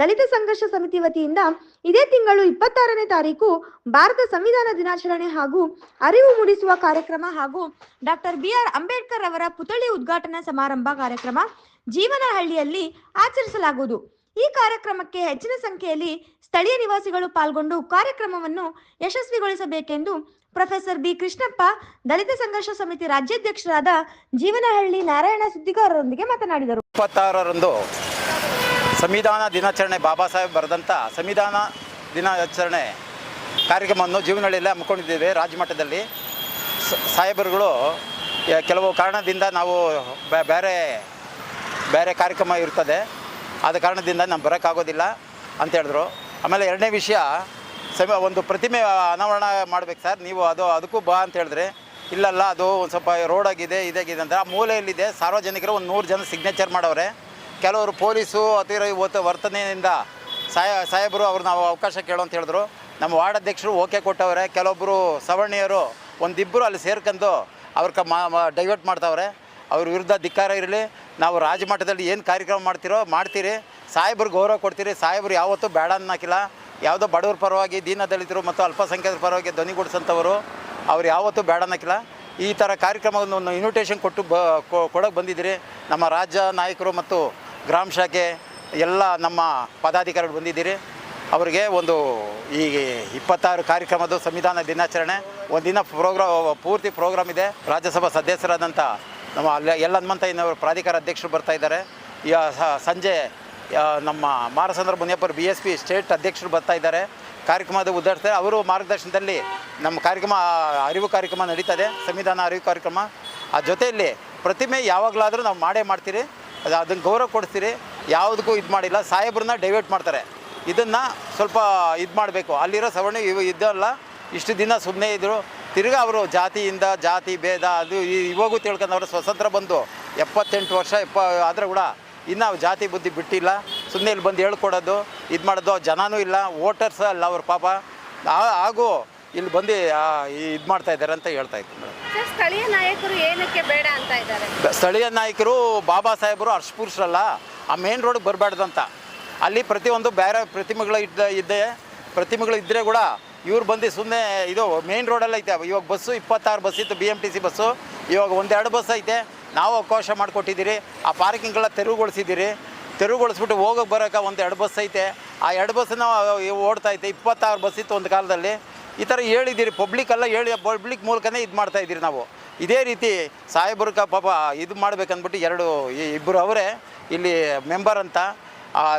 ದಲಿತ ಸಂಘರ್ಷ ಸಮಿತಿ ವತಿಯಿಂದ ಇದೇ ತಿಂಗಳು ಇಪ್ಪತ್ತಾರನೇ ತಾರೀಕು ಭಾರತ ಸಂವಿಧಾನ ದಿನಾಚರಣೆ ಹಾಗೂ ಅರಿವು ಮೂಡಿಸುವ ಕಾರ್ಯಕ್ರಮ ಹಾಗೂ ಡಾಕ್ಟರ್ ಬಿ ಆರ್ ಅಂಬೇಡ್ಕರ್ ಅವರ ಪುತ್ಥಳಿ ಉದ್ಘಾಟನಾ ಸಮಾರಂಭ ಕಾರ್ಯಕ್ರಮ ಜೀವನಹಳ್ಳಿಯಲ್ಲಿ ಆಚರಿಸಲಾಗುವುದು. ಈ ಕಾರ್ಯಕ್ರಮಕ್ಕೆ ಹೆಚ್ಚಿನ ಸಂಖ್ಯೆಯಲ್ಲಿ ಸ್ಥಳೀಯ ನಿವಾಸಿಗಳು ಪಾಲ್ಗೊಂಡು ಕಾರ್ಯಕ್ರಮವನ್ನು ಯಶಸ್ವಿಗೊಳಿಸಬೇಕೆಂದು ಪ್ರೊಫೆಸರ್ ಬಿ ಕೃಷ್ಣಪ್ಪ, ದಲಿತ ಸಂಘರ್ಷ ಸಮಿತಿ ರಾಜ್ಯಾಧ್ಯಕ್ಷರಾದ ಜೀವನಹಳ್ಳಿ ನಾರಾಯಣ ಸುದ್ದಿಗಾರರೊಂದಿಗೆ ಮಾತನಾಡಿದರು. ಇಪ್ಪತ್ತಾರರಂದು ಸಂವಿಧಾನ ದಿನಾಚರಣೆ ಬಾಬಾ ಸಾಹೇಬ್ ಬರೆದಂಥ ಸಂವಿಧಾನ ದಿನಾಚರಣೆ ಕಾರ್ಯಕ್ರಮವನ್ನು ಜೀವನಹಳ್ಳಿಯಲ್ಲೇ ಹಮ್ಮಿಕೊಂಡಿದ್ದೇವೆ ರಾಜ್ಯಮಟ್ಟದಲ್ಲಿ. ಸಾಹೇಬರುಗಳು ಕೆಲವು ಕಾರಣದಿಂದ ನಾವು ಬೇರೆ ಬೇರೆ ಕಾರ್ಯಕ್ರಮ ಇರ್ತದೆ. ಆದ ಕಾರಣದಿಂದ ನಾವು ಬರೋಕ್ಕಾಗೋದಿಲ್ಲ ಅಂತ ಹೇಳಿದ್ರು. ಆಮೇಲೆ ಎರಡನೇ ವಿಷಯ, ಸಮ, ಒಂದು ಪ್ರತಿಮೆ ಅನಾವರಣ ಮಾಡ್ಬೇಕು ಸರ್. ನೀವು ಅದು, ಅದಕ್ಕೂ ಬಾ ಅಂತ ಹೇಳಿದ್ರೆ, ಇಲ್ಲಲ್ಲ, ಅದು ಒಂದು ಸ್ವಲ್ಪ ರೋಡಾಗಿದೆ ಇದಾಗಿದೆ ಅಂತ. ಆ ಮೂಲೆಯಲ್ಲಿದೆ, ಸಾರ್ವಜನಿಕರು ಒಂದು ನೂರು ಜನ ಸಿಗ್ನೇಚರ್ ಮಾಡವ್ರೆ. ಕೆಲವರು ಪೊಲೀಸು ಅತಿರ ವರ್ತನೆಯಿಂದ ಸಾಯ ಸಾಹೇಬರು ಅವ್ರು ನಾವು ಅವಕಾಶ ಕೇಳು ಅಂತ ಹೇಳಿದ್ರು. ನಮ್ಮ ವಾರ್ಡ್ ಅಧ್ಯಕ್ಷರು ಓಕೆ ಕೊಟ್ಟವ್ರೆ ಕೆಲವೊಬ್ಬರು ಸವರ್ಣೀಯರು ಒಂದಿಬ್ಬರು ಅಲ್ಲಿ ಸೇರ್ಕೊಂಡು ಅವ್ರ ಕ ಡೈವರ್ಟ್ ಮಾಡ್ತಾವ್ರೆ. ಅವ್ರ ವಿರುದ್ಧ ಧಿಕ್ಕಾರ ಇರಲಿ, ನಾವು ರಾಜಮಟ್ಟದಲ್ಲಿ ಏನು ಕಾರ್ಯಕ್ರಮ ಮಾಡ್ತಿರೋ ಮಾಡ್ತೀರಿ. ಸಾಹೇಬ್ರಿಗೆ ಗೌರವ ಕೊಡ್ತೀರಿ. ಸಾಹೇಬ್ರು ಯಾವತ್ತೂ ಬೇಡ ಅನ್ನೋಕಿಲ್ಲ. ಯಾವುದೋ ಬಡವ್ರ ಪರವಾಗಿ ದೀನ ದಲಿತರು ಮತ್ತು ಅಲ್ಪಸಂಖ್ಯಾತರ ಪರವಾಗಿ ಧ್ವನಿಗೂಡಿಸಂಥವರು ಅವ್ರು ಯಾವತ್ತೂ ಬೇಡ ಅನ್ನಕ್ಕಿಲ್ಲ ಈ ಥರ ಕಾರ್ಯಕ್ರಮವನ್ನು ಇನ್ವಿಟೇಷನ್ ಕೊಟ್ಟು ಬ ಕೊಡೋಕೆ ಬಂದಿದ್ದೀರಿ. ನಮ್ಮ ರಾಜ್ಯ ನಾಯಕರು ಮತ್ತು ಗ್ರಾಮ ಶಾಖೆ ಎಲ್ಲ ನಮ್ಮ ಪದಾಧಿಕಾರಿಗಳು ಬಂದಿದ್ದೀರಿ. ಅವರಿಗೆ ಒಂದು ಈ ಇಪ್ಪತ್ತಾರು ಕಾರ್ಯಕ್ರಮದ ಸಂವಿಧಾನ ದಿನಾಚರಣೆ, ಒಂದಿನ ಪ್ರೋಗ್ರಾಮ್ ಪೂರ್ತಿ ಪ್ರೋಗ್ರಾಮ್ ಇದೆ. ರಾಜ್ಯಸಭಾ ಸದಸ್ಯರಾದಂಥ ನಮ್ಮ ಅಲ್ಲ ಎಲ್ಲ ಹನುಮಂತಯ್ಯನವರು ಪ್ರಾಧಿಕಾರ ಅಧ್ಯಕ್ಷರು ಬರ್ತಾ ಇದ್ದಾರೆ. ಈ ಸಂಜೆ ನಮ್ಮ ಮಾರಸಂದ್ರ ಮುನಿಯಪ್ಪರು ಬಿ ಎಸ್ ಪಿ ಸ್ಟೇಟ್ ಅಧ್ಯಕ್ಷರು ಬರ್ತಾ ಇದ್ದಾರೆ. ಕಾರ್ಯಕ್ರಮದ ಉದ್ಘಾಟಿಸ್ತಾರೆ. ಅವರು ಮಾರ್ಗದರ್ಶನದಲ್ಲಿ ನಮ್ಮ ಕಾರ್ಯಕ್ರಮ, ಅರಿವು ಕಾರ್ಯಕ್ರಮ ನಡೀತದೆ ಸಂವಿಧಾನ ಅರಿವು ಕಾರ್ಯಕ್ರಮ. ಆ ಜೊತೆಯಲ್ಲಿ ಪ್ರತಿಮೆ ಯಾವಾಗಲಾದರೂ ನಾವು ಮಾಡೇ ಮಾಡ್ತೀರಿ. ಅದು ಅದನ್ನು ಗೌರವ ಕೊಡ್ತೀರಿ ಯಾವುದಕ್ಕೂ ಇದು ಮಾಡಿಲ್ಲ, ಸಾಹೇಬ್ರನ್ನ ಡೈವರ್ಟ್ ಮಾಡ್ತಾರೆ. ಇದನ್ನು ಸ್ವಲ್ಪ ಇದು ಮಾಡಬೇಕು. ಅಲ್ಲಿರೋ ಸವರ್ಣ ಇವು ಇದಲ್ಲ ಇಷ್ಟು ದಿನ ಸುಮ್ಮನೆ ಇದ್ದರು ತಿರ್ಗಾ ಅವರು ಜಾತಿಯಿಂದ ಜಾತಿ ಭೇದ ಅದು ಇವಾಗೂ ತಿಳ್ಕೊಂಡವ್ರು ಸ್ವತಂತ್ರ ಬಂದು ಎಪ್ಪತ್ತೆಂಟು ವರ್ಷ, ಎಪ್ಪ ಆದರೂ ಕೂಡ ಇನ್ನು ಜಾತಿ ಬುದ್ಧಿ ಬಿಟ್ಟಿಲ್ಲ. ಸುಮ್ಮನೆ ಇಲ್ಲಿ ಬಂದು ಹೇಳ್ಕೊಡೋದು, ಇದು ಮಾಡೋದು, ಜನನೂ ಇಲ್ಲ, ವೋಟರ್ಸ್ ಅಲ್ಲ ಅವ್ರ ಪಾಪ. ಹಾಗೂ ಇಲ್ಲಿ ಬಂದು ಇದು ಮಾಡ್ತಾ ಇದ್ದಾರೆ ಅಂತ ಹೇಳ್ತಾ ಸ್ಥಳೀಯ ನಾಯಕರು ಏನಕ್ಕೆ ಬೇಡ ಅಂತ ಇದ್ದಾರೆ? ಸ್ಥಳೀಯ ನಾಯಕರು ಬಾಬಾ ಸಾಹೇಬರು ಅರ್ಶಪುರುಷರಲ್ಲ, ಆ ಮೇನ್ ರೋಡ್ ಬರಬಾರ್ದಂತ. ಅಲ್ಲಿ ಪ್ರತಿಯೊಂದು ಬೇರೆ ಪ್ರತಿಮೆಗಳು ಇದ್ದ, ಇದ್ದೆ, ಪ್ರತಿಮೆಗಳು ಇದ್ದರೆ ಕೂಡ ಇವ್ರು ಬಂದು ಸುಮ್ಮನೆ ಇದು ಮೇನ್ ರೋಡಲ್ಲ ಐತೆ. ಇವಾಗ ಬಸ್ಸು ಇಪ್ಪತ್ತಾರು ಬಸ್ ಇತ್ತು B M T C bus ಇವಾಗ ಒಂದೆರಡು ಬಸ್ ಐತೆ. ನಾವು ಅವಕಾಶ ಮಾಡಿಕೊಟ್ಟಿದ್ದೀರಿ. ಆ ಪಾರ್ಕಿಂಗ್ಗಳ ತೆರವುಗೊಳಿಸಿದ್ದೀರಿ. ತೆರವುಗೊಳಿಸ್ಬಿಟ್ಟು ಹೋಗೋಕೆ ಬರೋಕೆ ಒಂದು ಎರಡು ಬಸ್ ಐತೆ. ಆ ಎರಡು ಬಸ್ಸನ್ನು ಓಡ್ತಾ ಐತೆ. ಇಪ್ಪತ್ತಾರು ಬಸ್ ಇತ್ತು ಒಂದು ಕಾಲದಲ್ಲಿ. ಈ ಥರ ಹೇಳಿದ್ದೀರಿ. ಪಬ್ಲಿಕ್ ಅಲ್ಲ ಹೇಳಿ ಪಬ್ಲಿಕ್ ಮೂಲಕನೇ ಇದು ಮಾಡ್ತಾ ಇದ್ದೀರಿ ನಾವು. ಇದೇ ರೀತಿ ಸಾಹೇಬ್ರಕ ಪಾಪ ಇದು ಮಾಡ್ಬೇಕಂದ್ಬಿಟ್ಟು ಎರಡು ಇಬ್ಬರು ಅವರೇ, ಇಲ್ಲಿ ಮೆಂಬರ್ ಅಂತ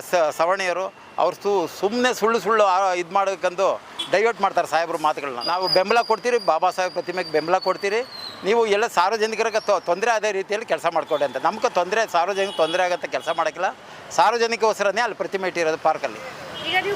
ಸ ಸವರ್ಣೀಯರು ಅವ್ರು ಸು ಸುಮ್ಮನೆ ಸುಳ್ಳು ಸುಳ್ಳು ಇದು ಮಾಡೋಕ್ಕಂದು ಡೈವರ್ಟ್ ಮಾಡ್ತಾರೆ ಸಾಹೇಬ್ರ ಮಾತುಗಳನ್ನ. ನಾವು ಬೆಂಬಲ ಕೊಡ್ತೀರಿ, ಬಾಬಾ ಸಾಹೇಬ್ ಪ್ರತಿಮೆಗೆ ಬೆಂಬಲ ಕೊಡ್ತೀರಿ. ನೀವು ಎಲ್ಲ ಸಾರ್ವಜನಿಕರಿಗೆ ತೊಂದರೆ ಅದೇ ರೀತಿಯಲ್ಲಿ ಕೆಲಸ ಮಾಡಿಕೊಡಿ ಅಂತ. ನಮ್ಗೆ ತೊಂದರೆ ಸಾರ್ವಜನಿಕ ತೊಂದರೆ ಆಗುತ್ತೆ, ಕೆಲಸ ಮಾಡೋಕ್ಕಿಲ್ಲ. ಸಾರ್ವಜನಿಕೋಸ್ಕರನೇ ಅಲ್ಲಿ ಪ್ರತಿಮೆ ಇಟ್ಟಿರೋದು ಪಾರ್ಕಲ್ಲಿ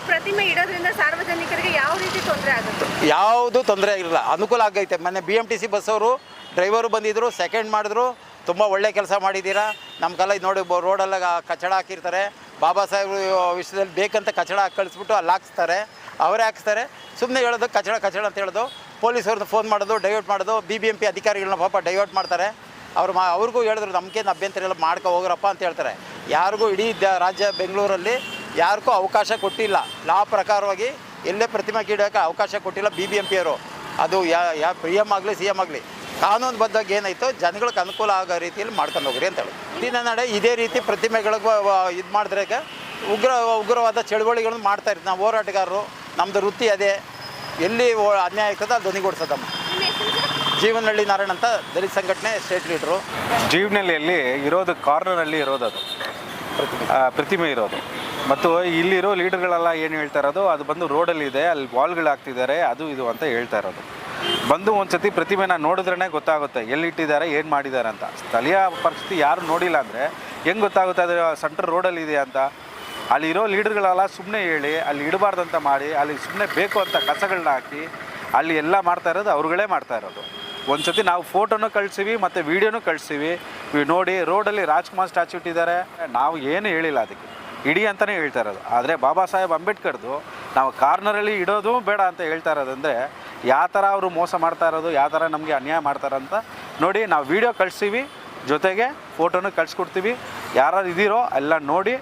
ಪ್ರತಿಮೆ ಇಡೋದ್ರಿಂದ ಸಾರ್ವಜನಿಕರಿಗೆ ಯಾವ ರೀತಿ ತೊಂದರೆ ಆಗುತ್ತೆ? ಯಾವುದು ತೊಂದರೆ ಆಗಿರಲ್ಲ ಅನುಕೂಲ ಆಗೈತೆ. ಮೊನ್ನೆ ಬಿ ಎಂ ಟಿ ಸಿ ಬಸ್ಸವರು ಡ್ರೈವರು ಬಂದಿದ್ರು ಸೆಕೆಂಡ್ ಮಾಡಿದ್ರು. ತುಂಬ ಒಳ್ಳೆ ಕೆಲಸ ಮಾಡಿದ್ದೀರಾ? ನಮ್ಮ ಕಾಲ ನೋಡಿ ರೋಡೆಲ್ಲ ಕಚಡ ಹಾಕಿರ್ತಾರೆ. ಬಾಬಾ ಸಾಹೇಬ್ ವಿಷಯದಲ್ಲಿ ಬೇಕಂತ ಕಚಡ ಕಳಿಸ್ಬಿಟ್ಟು ಅಲ್ಲಿ ಹಾಕಿಸ್ತಾರೆ. ಅವರೇ ಹಾಕಿಸ್ತಾರೆ. ಸುಮ್ಮನೆ ಹೇಳೋದು, ಕಚಡ ಕಚಡ ಅಂತ ಹೇಳೋದು. ಪೊಲೀಸವ್ರನ್ನ ಫೋನ್ ಮಾಡೋದು ಡೈವರ್ಟ್ ಮಾಡೋದು. ಬಿ ಬಿ ಎಂ ಪಿ ಅಧಿಕಾರಿಗಳನ್ನ ಪಾಪ ಡೈವರ್ಟ್ ಮಾಡ್ತಾರೆ. ಅವ್ರು ಮಾ ಅವ್ರಿಗೂ ಹೇಳಿದ್ರು, ನಮ್ಗೇನು ಅಭ್ಯಂತರ ಎಲ್ಲ ಮಾಡ್ಕೊ ಹೋಗ್ರಪ್ಪ ಅಂತ ಹೇಳ್ತಾರೆ. ಯಾರಿಗೂ ಇಡೀ ರಾಜ್ಯ ಬೆಂಗಳೂರಲ್ಲಿ ಯಾರಿಗೂ ಅವಕಾಶ ಕೊಟ್ಟಿಲ್ಲ. ಲಾ ಪ್ರಕಾರವಾಗಿ ಎಲ್ಲೇ ಪ್ರತಿಮೆ ಇಡೋಕ್ಕೆ ಅವಕಾಶ ಕೊಟ್ಟಿಲ್ಲ ಬಿ ಬಿ ಎಂ ಪಿಯವರು ಅದು ಯಾ ಯಾ, ಪಿ ಎಂ ಆಗಲಿ, ಸಿ ಎಂ ಆಗಲಿ. ಕಾನೂನುಬದ್ಧವಾಗಿ ಏನಾಯಿತು ಜನಗಳಿಗೆ ಅನುಕೂಲ ಆಗೋ ರೀತಿಯಲ್ಲಿ ಮಾಡ್ಕೊಂಡು ಹೋಗ್ರಿ ಅಂತ ಹೇಳಿ. ದಿನ ನಡೆ ಇದೇ ರೀತಿ ಪ್ರತಿಮೆಗಳಿಗೆ ಇದು ಮಾಡಿದ್ರೆ ಉಗ್ರ, ಉಗ್ರವಾದ ಚಳುವಳಿಗಳನ್ನ ಮಾಡ್ತಾ ಇರ್ತೀವಿ ನಾವು ಹೋರಾಟಗಾರರು ನಮ್ಮದು ವೃತ್ತಿ ಅದೇ. ಎಲ್ಲಿ ಅನ್ಯಾಯ ಆಗ್ತದೆ ಅದು ಧ್ವನಿಗೂಡಿಸೋದಮ್ಮ. ಜೀವನಹಳ್ಳಿ ನಾರಾಯಣ ಅಂತ ದಲಿತ ಸಂಘಟನೆ ಸ್ಟೇಟ್ ಲೀಡ್ರು. ಜೀವನಹಳ್ಳಿಯಲ್ಲಿ ಇರೋದು ಕಾರ್ನರಲ್ಲಿ ಇರೋದು ಅದು. ಪ್ರತಿಮೆ ಇರೋದು. ಮತ್ತು ಇಲ್ಲಿರೋ ಲೀಡರ್ಗಳೆಲ್ಲ ಏನು ಹೇಳ್ತಾ ಇರೋದು, ಅದು ಬಂದು ರೋಡಲ್ಲಿ ಇದೆ, ಅಲ್ಲಿ ವಾಲ್ಗಳು ಹಾಕ್ತಿದ್ದಾರೆ, ಅದು ಇದು ಅಂತ ಹೇಳ್ತಾ ಇರೋದು. ಬಂದು ಒಂದ್ಸತಿ ಪ್ರತಿಮೆನ ನೋಡಿದ್ರೇ ಗೊತ್ತಾಗುತ್ತೆ, ಎಲ್ಲಿಟ್ಟಿದ್ದಾರೆ, ಏನು ಮಾಡಿದ್ದಾರೆ ಅಂತ. ಸ್ಥಳೀಯ ಪರಿಸ್ಥಿತಿ ಯಾರು ನೋಡಿಲ್ಲ ಅಂದರೆ ಹೆಂಗೆ ಗೊತ್ತಾಗುತ್ತೆ, ಅದು ಸೆಂಟ್ರ್ ರೋಡಲ್ಲಿ ಇದೆ ಅಂತ. ಅಲ್ಲಿರೋ ಲೀಡರ್ಗಳೆಲ್ಲ ಸುಮ್ಮನೆ ಹೇಳಿ, ಅಲ್ಲಿ ಇಡಬಾರ್ದಂತ ಮಾಡಿ, ಅಲ್ಲಿ ಸುಮ್ಮನೆ ಬೇಕು ಅಂತ ಕಸಗಳನ್ನ ಹಾಕಿ, ಅಲ್ಲಿ ಎಲ್ಲ ಮಾಡ್ತಾ ಇರೋದು ಅವ್ರುಗಳೇ ಮಾಡ್ತಾ ಇರೋದು. ಒಂದ್ಸತಿ ನಾವು ಫೋಟೋನು ಕಳಿಸೀವಿ, ಮತ್ತು ವೀಡಿಯೋನು ಕಳಿಸೀವಿ. ನೋಡಿ, ರೋಡಲ್ಲಿ ರಾಜ್ಕುಮಾರ್ ಸ್ಟ್ಯಾಚ್ಯೂ ಇಟ್ಟಿದ್ದಾರೆ. ನಾವು ಏನು ಹೇಳಿಲ್ಲ ಅದಕ್ಕೆ. ಇಡಿ ಅಂತಲೇ ಹೇಳ್ತಾ ಇರೋದು. ಆದರೆ ಬಾಬಾ ಸಾಹೇಬ್ ಅಂಬೇಡ್ಕರ್ದು ನಾವು ಕಾರ್ನರಲ್ಲಿ ಇಡೋದು ಬೇಡ ಅಂತ ಹೇಳ್ತಾ ಇರೋದಂದರೆ ಯಾವ ಥರ ಅವರು ಮೋಸ ಮಾಡ್ತಾ ಇರೋದು, ಯಾವ ಥರ ನಮಗೆ ಅನ್ಯಾಯ ಮಾಡ್ತಾರಂತ ನೋಡಿ, ನಾವು ವಿಡಿಯೋ ಕಳಿಸ್ತೀವಿ. ಜೊತೆಗೆ ಫೋಟೋನು ಕಳಿಸ್ಕೊಡ್ತೀವಿ. ಯಾರು ಇದ್ದೀರೋ ಎಲ್ಲ ನೋಡಿ,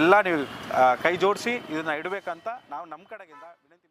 ಎಲ್ಲ ನೀವು ಕೈ ಜೋಡಿಸಿ ಇದನ್ನು ಇಡಬೇಕಂತ ನಾವು ನಮ್ಮ ಕಡೆಗಿಂದ ವಿನಂತಿ